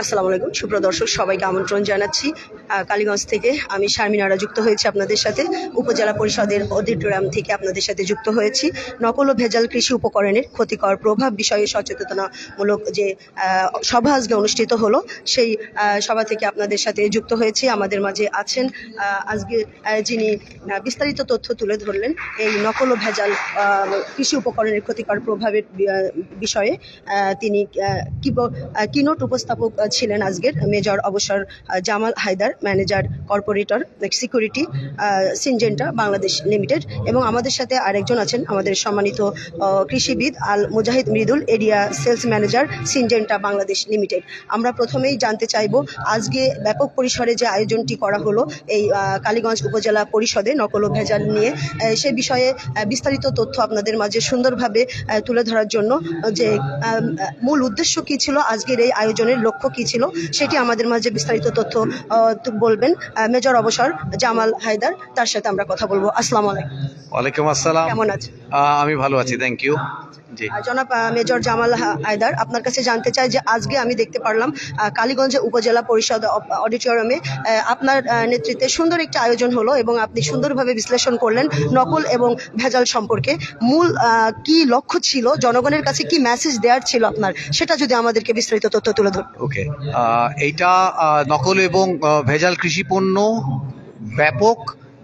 আসসালামু আলাইকুম। সুপ্রদর্শক সবাইকে আমন্ত্রণ জানাচ্ছি। কালীগঞ্জ থেকে আমি শারমিনারা যুক্ত হয়েছি আপনাদের সাথে। উপজেলা পরিষদের অডিটোরিয়াম থেকে আপনাদের সাথে যুক্ত হয়েছি। নকল ও ভেজাল কৃষি উপকরণের ক্ষতিকর প্রভাব বিষয়ে সচেতনামূলক যে সভা আজকে অনুষ্ঠিত হলো, সেই সভা থেকে আপনাদের সাথে যুক্ত হয়েছি। আমাদের মাঝে আছেন আজকে যিনি বিস্তারিত তথ্য তুলে ধরলেন, এই নকল ও ভেজাল কৃষি উপকরণের ক্ষতিকর প্রভাবের বিষয়ে তিনি কি কিনোট উপস্থাপক ছিলেন আজকের মেজর অবসর Jamal Haider, manager, corporator, security Syngenta Bangladesh limited এবং আমাদের সাথে আরেকজন আছেন আমাদের সম্মানিত কৃষিবিদ Al Mujahid Mridul, area sales manager Syngenta Bangladesh limited. আমরা প্রথমেই জানতে চাইব, আজকে ব্যাপক পরিসরে যে আয়োজনটি করা হলো এই কালীগঞ্জ উপজেলা পরিষদে নকল ও ভেজাল নিয়ে সে বিষয়ে বিস্তারিত তথ্য আপনাদের মাঝে সুন্দরভাবে তুলে ধরার জন্য, যে মূল উদ্দেশ্য কি ছিল আজকের এই আয়োজনের লক্ষ্য কি ছিল সেটি আমাদের মাঝে বিস্তারিত তথ্য বলবেন। মেজর অবসর জামাল হায়দার তার সাথে আমরা কথা বলব। আসসালাম আলাইকুম। ওয়ালাইকুম আসসালাম। কেমন আছেন? আমি ভালো আছি থ্যাংক ইউ জি। জনাব মেজর জামাল হায়দার আপনার কাছে জানতে চাই যে আজকে আমি দেখতে পারলাম কালীগঞ্জে উপজেলা পরিষদ অডিটোরিয়ামে আপনার নেতৃত্বে সুন্দর একটি আয়োজন হলো এবং আপনি সুন্দরভাবে বিশ্লেষণ করলেন নকল এবং ভেজাল সম্পর্কে। মূল কি লক্ষ্য ছিল জনগণের কাছে কি মেসেজ দেওয়ার ছিল আপনার সেটা যদি আমাদেরকে বিস্তারিত তথ্য তুলে ধর ওকে এইটা নকল এবং ভেজাল কৃষি পণ্য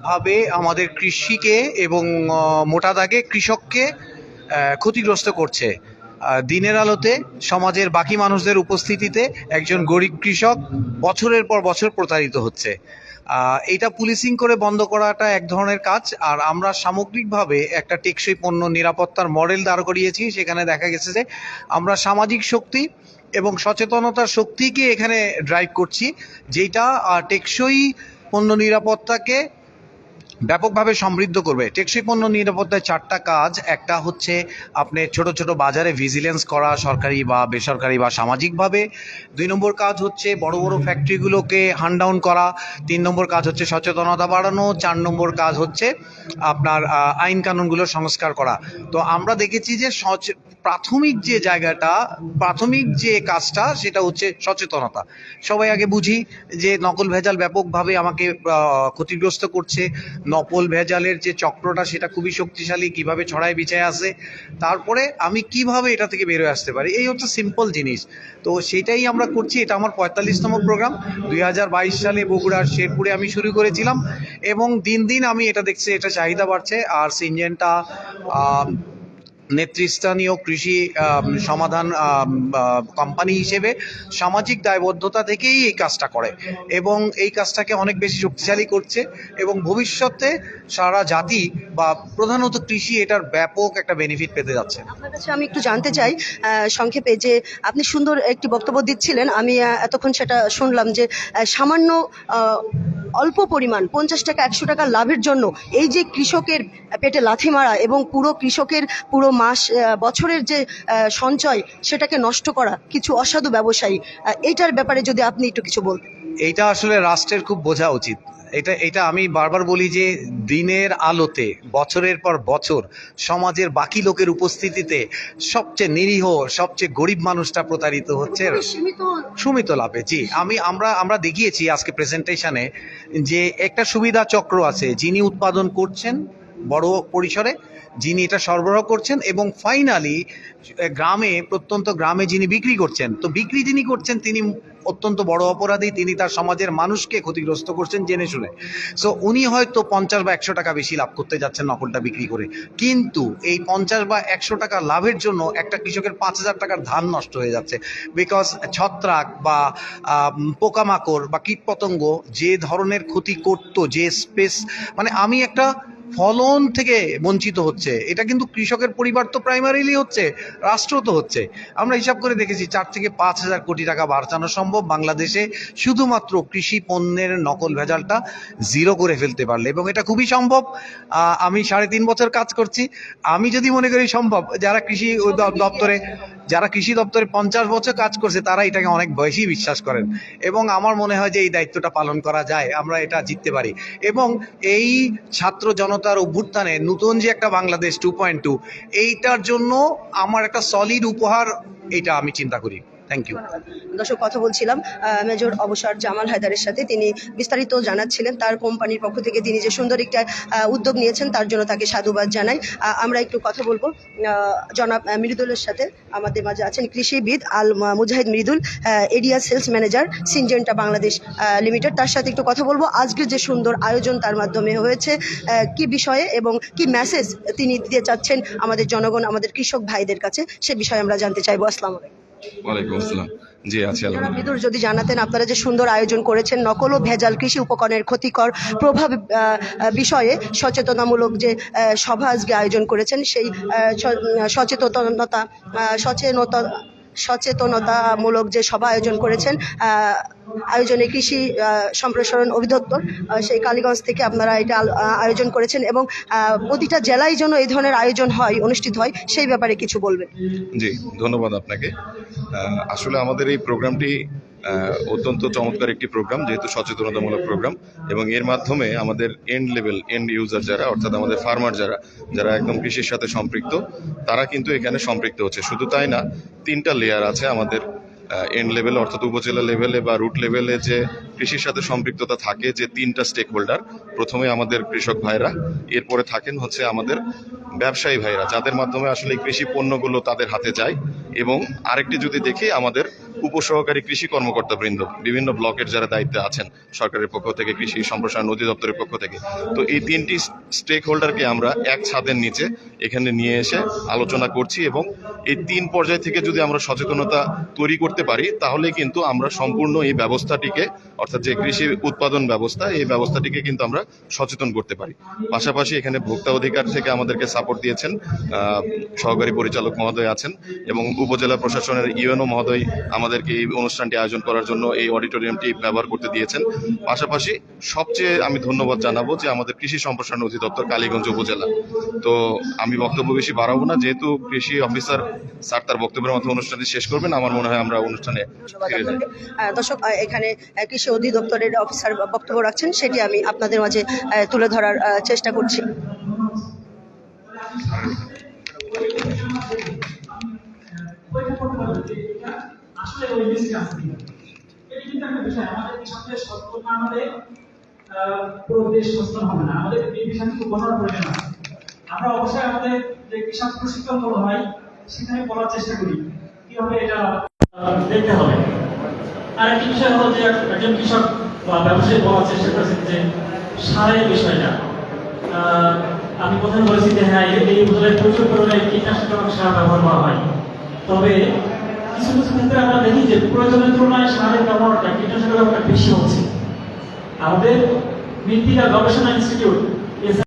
ব্যাপকভাবে আমাদের কৃষিকে এবং মোটা দাগে কৃষককে ক্ষতিগ্রস্ত করছে। দিনের আলোতে সমাজের বাকি মানুষদের উপস্থিতিতে একজন গরিব কৃষক বছরের পর বছর প্রতারিত হচ্ছে। এটা পুলিশিং করে বন্ধ করাটা এক ধরনের কাজ, আর আমরা সামগ্রিকভাবে একটা টেকসই পণ্য নিরাপত্তার মডেল দাঁড় করিয়েছি, সেখানে দেখা গেছে যে আমরা সামাজিক শক্তি এবং সচেতনতার শক্তিকে এখানে ড্রাইভ করছি, যেটা টেকসই পণ্য নিরাপত্তাকে ব্যাপকভাবে সমৃদ্ধ করবে। টেকসই পণ্য নিরাপত্তায় চারটা কাজ। একটা হচ্ছে আপনি ছোট ছোট বাজারে ভিজিলেন্স করা সরকারি বা বেসরকারি বা সামাজিকভাবে। দুই নম্বর কাজ হচ্ছে বড় বড় ফ্যাক্টরিগুলোকে হানডাউন করা। তিন নম্বর কাজ হচ্ছে সচেতনতা বাড়ানো। চার নম্বর কাজ হচ্ছে আপনার আইন কানুনগুলো সংস্কার করা। তো আমরা দেখেছি যে সচ- প্রাথমিক যে জায়গাটা, প্রাথমিক যে কাজটা, সেটা হচ্ছে সচেতনতা। সবাই আগে বুঝি যে নকল ভেজাল ব্যাপকভাবে আমাকে ক্ষতিগ্রস্ত করছে। নকল ভেজালের যে চক্রটা, সেটা খুবই শক্তিশালী, কীভাবে ছড়ায় বিছায় আসে তারপরে আমি কীভাবে এটা থেকে বেরোয় আসতে পারি? এই হচ্ছে সিম্পল জিনিস। তো সেটাই আমরা করছি। এটা আমার পঁয়তাল্লিশতম প্রোগ্রাম দুই হাজার বাইশ সালে বগুড়ার শেরপুরে আমি শুরু করেছিলাম। এবং দিন দিন আমি এটা দেখছি, এটা চাহিদা বাড়ছে। আর সিনজেনটা নেতৃস্থানীয় কৃষি সমাধান কোম্পানি হিসেবে সামাজিক দায়বদ্ধতা থেকেই এই কাজটা করে এবং এই কাজটাকে অনেক বেশি শক্তিশালী করছে এবং ভবিষ্যতে সারা জাতি বা প্রধানত কৃষি এটার ব্যাপক একটা বেনিফিট পেতে যাচ্ছে। আপনার কাছে আমি একটু জানতে চাই সংক্ষেপে যে আপনি সুন্দর একটি বক্তব্য দিচ্ছিলেন, আমি এতক্ষণ সেটা শুনলাম যে সামান্য অল্প পরিমাণ পঞ্চাশ টাকা একশো টাকা লাভের জন্য এই যে কৃষকের পেটে লাথি মারা এবং পুরো কৃষকের পুরো মাস বছরের যে সঞ্চয় সেটাকে নষ্ট করা কিছু অসাধু ব্যবসায়ী আহ, এইটার ব্যাপারে যদি আপনি একটু কিছু বলতেন। এইটা আসলে রাষ্ট্রের খুব বোঝা উচিত। এটা এটা আমি বারবার বলি যে দিনের আলোতে বছরের পর বছর সমাজের বাকি লোকের উপস্থিতিতে সবচেয়ে নিরীহ সবচেয়ে গরিব মানুষটা প্রতারিত হচ্ছে সীমিত? সুমিত লাভে জি। আমি আমরা আমরা দেখিয়েছি আজকে প্রেজেন্টেশনে যে একটা সুবিধা চক্র আছে যিনি উৎপাদন করছেন বড় পরিসরে যিনি এটা সরবরাহ করছেন এবং ফাইনালি গ্রামে, প্রত্যন্ত গ্রামে যিনি বিক্রি করছেন, তো বিক্রি যিনি করছেন, তিনি অত্যন্ত বড় অপরাধী, তিনি তার সমাজের মানুষকে ক্ষতিগ্রস্ত করছেন জেনে শুনে। সো উনি হয়তো পঞ্চাশ বা একশো টাকা বেশি লাভ করতে যাচ্ছেন নকলটা বিক্রি করে। কিন্তু এই পঞ্চাশ বা একশো টাকা লাভের জন্য একটা কৃষকের পাঁচ হাজার টাকার ধান নষ্ট হয়ে যাচ্ছে। বিকজ ছত্রাক বা পোকামাকড় বা কীটপতঙ্গ যে ধরনের ক্ষতি করতো, যে স্পেস মানে আমি একটা ফলন থেকে বঞ্চিত হচ্ছে। এটা কিন্তু কৃষকের পরিবার তো প্রাইমারিলি হচ্ছে, রাষ্ট্র তো হচ্ছে। আমরা হিসাব করে দেখেছি, চার থেকে পাঁচ হাজার কোটি টাকা বাঁচানো সম্ভব। বাংলাদেশে শুধুমাত্র কৃষি পণ্যের নকল ভেজালটা জিরো করে ফেলতে পারলে, এবং এটা খুবই সম্ভব। আমি সাড়ে তিন বছর কাজ করছি। আমি যদি মনে করি সম্ভব, যারা কৃষি দপ্তরে, যারা কৃষি দপ্তরে পঞ্চাশ বছর কাজ করছে, তারা এটাকে অনেক বেশি বিশ্বাস করেন। এবং আমার মনে হয় যে এই দায়িত্বটা পালন করা যায়, আমরা এটা জিততে পারি। এবং এই ছাত্র জনতার অভ্যুত্থানে নতুন যে একটা বাংলাদেশ টু পয়েন্ট টু এইটার জন্য আমার একটা সলিড উপহার এটা আমি চিন্তা করি। থ্যাংক ইউ দর্শক, কথা বলছিলাম মেজর অবসর জামাল হায়দারের সাথে। তিনি বিস্তারিত জানাচ্ছিলেন, তার কোম্পানির পক্ষ থেকে তিনি যে সুন্দর একটা উদ্যোগ নিয়েছেন, তার জন্য তাকে সাধুবাদ জানাই। আমরা একটু কথা বলব জনাব মৃদুলের সাথে। আমাদের মাঝে আছেন কৃষিবিদ Al Mujahid Mridul area sales manager, Syngenta Bangladesh limited. তার সাথে একটু কথা বলব আজকে যে সুন্দর আয়োজন তার মাধ্যমে হয়েছে কি বিষয়ে এবং কি মেসেজ তিনি দিতে চাচ্ছেন আমাদের জনগণ, আমাদের কৃষক ভাইদের কাছে, সে বিষয়ে আমরা জানতে চাইব। আসসালামু আলাইকুম। ওয়ালাইকুম আসসালাম। জি আছি আলহামদুলিল্লাহ। যদি জানাতেন আপনারা যে সুন্দর আয়োজন করেছেন নকল ও ভেজাল কৃষি উপকরণের ক্ষতিকর প্রভাব বিষয়ে সচেতনামূলক যে সভা আজকে আয়োজন করেছেন সেই সচেতনতা সচেতনতা সচেতনতামূলক যে সভা আয়োজন করেছেন আয়োজনে কৃষি সম্প্রসারণ অধিদপ্তর সেই কালীগঞ্জ থেকে আপনারা এটা আয়োজন করেছেন এবং প্রতিটা জেলায় যেন এই ধরনের আয়োজন হয়, অনুষ্ঠিত হয়, সেই ব্যাপারে কিছু বলবেন। জি, ধন্যবাদ আপনাকে। আসলে আমাদের এই প্রোগ্রামটি অত্যন্ত চমৎকার একটি প্রোগ্রাম যেহেতু সচেতনতামূলক প্রোগ্রাম এবং এর মাধ্যমে আমাদের এন্ড লেভেল এন্ড ইউজার যারা, অর্থাৎ আমাদের ফার্মার যারা যারা একদম কৃষির সাথে সম্পৃক্ত, তারা কিন্তু এখানে সম্পৃক্ত হচ্ছে। শুধু তাই না, তিনটা লেয়ার আছে আমাদের এন্ড লেভেল অর্থাৎ উপজেলা লেভেলে বা রুট লেভেলে যে কৃষির সাথে সম্পৃক্ততা থাকে যে তিনটা স্টেক হোল্ডার প্রথমে আমাদের কৃষক ভাইরা, এরপরে থাকেন হচ্ছে আমাদের ব্যবসায়ী ভাইরা, যাদের মাধ্যমে আসলে কৃষি পণ্যগুলো তাদের হাতে যায় এবং আরেকটি যদি দেখি, আমাদের উপসহকারী কৃষি কর্মকর্তা বৃন্দ বিভিন্ন ব্লকের যারা দায়িত্বে আছেন সরকারের পক্ষ থেকে, কৃষি সম্প্রসারণ অধিদপ্তরের পক্ষ থেকে। তো এই তিনটি স্টেক হোল্ডারকে আমরা এক ছাদের নিচে এখানে নিয়ে এসে আলোচনা করছি এবং এই তিন পর্যায় থেকে যদি আমরা সচেতনতা তৈরি করতে পারি, তাহলে কিন্তু আমরা সম্পূর্ণ এই ব্যবস্থাটিকে, অর্থাৎ যে কৃষি উৎপাদন ব্যবস্থা, এই ব্যবস্থাটিকে কিন্তু আমরা সচেতন করতে পারি। পাশাপাশি এখানে ভোক্তা অধিকার থেকে আমাদেরকে সাপোর্ট দিয়েছেন সহকারী পরিচালক মহোদয় আছেন এবং উপজেলা প্রশাসনের ইউএনও মহোদয় আমাদেরকে এই অনুষ্ঠানটি আয়োজন করার জন্য এই অডিটোরিয়ামটি ব্যবহার করতে দিয়েছেন। পাশাপাশি সবচেয়ে আমি ধন্যবাদ জানাব যে আমাদের কৃষি সম্প্রসারণ অধিদপ্তর কালীগঞ্জ উপজেলা। তো আমি বক্তব্য বেশি বাড়াবো না, যেহেতু কৃষি অফিসার স্যার তার বক্তব্যের মতো অনুষ্ঠানটি শেষ করবেন, আমার মনে হয় আমরা অনুষ্ঠানে। ফিরে যাই দর্শক এখানে কৃষি অধিদপ্তরের অফিসার বক্তব্য রাখছেন সেটি আমি আপনাদের মাঝে তুলে ধরার চেষ্টা করছি। আসলে ওই মিসকে আসছে এটা কিন্তু একটা বিষয় আমাদের কৃষকদের সচেতন না হলে পুরো দেশ সচেতন হবে না আমাদের এই বিষয়ে কিন্তু বোঝার প্রয়োজন আছে। আমরা অবশ্যই আমাদের যে কৃষক প্রশিক্ষণ হয় সেখানে বলার চেষ্টা করি। কীভাবে এটা দেখতে হবে। আরেকটি বিষয় হলো যে একজন কৃষক বা ব্যবসায়ী বলার চেষ্টা করেছেন যে সারের বিষয়টা। আমি প্রথমে বলেছি যে হ্যাঁ এই এই প্রচুর পরিমাণে কীটনাশক সার ব্যবহার করা হয়। তবে কিছু কিছু ক্ষেত্রে আমরা দেখি যে প্রয়োজনের তুলনায় সারের ব্যবহারটা কীটনাশকের ব্যবহারটা বেশি হচ্ছে। আমাদের মৃত্তিকা গবেষণা ইনস্টিটিউট